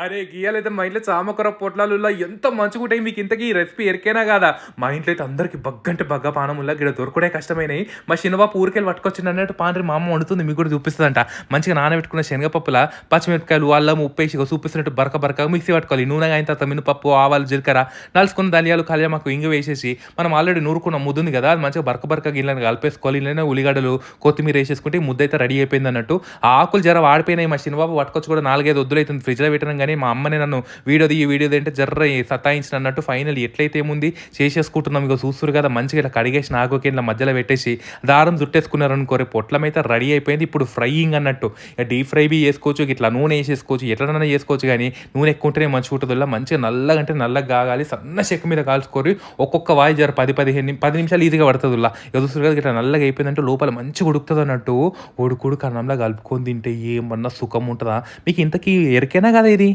అరే గీయాలైతే మా ఇంట్లో చామకూర పొట్లాలులా ఎంత మంచిగా ఉంటాయి. మీకు ఇంతకీ ఈ రెసిపీ ఎరికైనా కాదా? మా ఇంట్లో అయితే అందరికి బగ్గంటే బగ్గ పానముల్లా గిడ దొరకడే కష్టమైనవి మా చిన్నబాబు ఊరికెళ్ళి పట్టుకొచ్చింది అన్నట్టు పాండ్రి మా అమ్మ వండుతుంది మీకు కూడా చూపిస్తుందంట. మంచిగా నానబెట్టుకున్న శనగపప్పుల పచ్చిమిరపకాయలు అల్లం ఉప్పు వేసి చూపిస్తున్నట్టు బరక బరక మిక్సీ పట్టుకోవాలి. నూనె అయిన తర్వాత మినపప్పు ఆవాలు జీలకర్ర నలుసుకున్న ధనియాలు కళ్యామాకు ఇంగ వేసేసి మనం ఆల్రెడీ నూరుకున్న ముద్దు ఉంది కదా అది మంచిగా బరక బరక గిన్నెలను కలిపేసుకోవాలి. ఇళ్ళనే ఉల్లిగడ్డలు కొత్తిమీర వేసేసుకుంటే ముద్ద అయితే రెడీ అయిపోయింది అన్నట్టు. ఆ ఆకులు జర వాడిపోయినాయి మా చిన్నబాబు పట్టుకొచ్చి కూడా నాలుగైదు వద్దులు అవుతుంది ఫ్రిడ్జ్లో పెట్టడం కానీ మా అమ్మని నన్ను వీడియోది ఈ వీడియోది అంటే జర్ర సతాయించిన అన్నట్టు ఫైనల్ ఎట్లయితే ఏముంది? చేసేసుకుంటున్నాం. ఇక చూస్తురు కదా మంచిగా ఇలా కడిగేసి నాగోకి ఇట్లా మధ్యలో పెట్టేసి దారం చుట్టేసుకున్నారు అనుకో రేపు పొట్లమైతే రెడీ అయిపోయింది. ఇప్పుడు ఫ్రైయింగ్ అన్నట్టు. డీప్ ఫ్రై బి చేసుకోవచ్చు ఇట్లా నూనె వేసేసుకోవచ్చు ఎట్లనైనా చేసుకోవచ్చు కానీ నూనె ఎక్కువ ఉంటేనే మంచిగా ఉంటుంది. మంచిగా నల్లగా అంటే నల్లగా కాగాలి సన్న చెక్క మీద కాల్చుకోరి ఒక్కొక్క వాయి జర పది పదిహేను పది నిమిషాలు ఈజీగా పడుతుంది ఇలా. ఇక కదా ఇట్లా నల్లగా అయిపోయిందంటే లోపల మంచిగా ఉడుకుతుంది అన్నట్టు. ఉడుకుడు కన్నంలో కలుపుకొని తింటే ఏమన్నా సుఖం ఉంటుందా? మీకు ఇంతకీ ఎరికైనా కదా ఇది?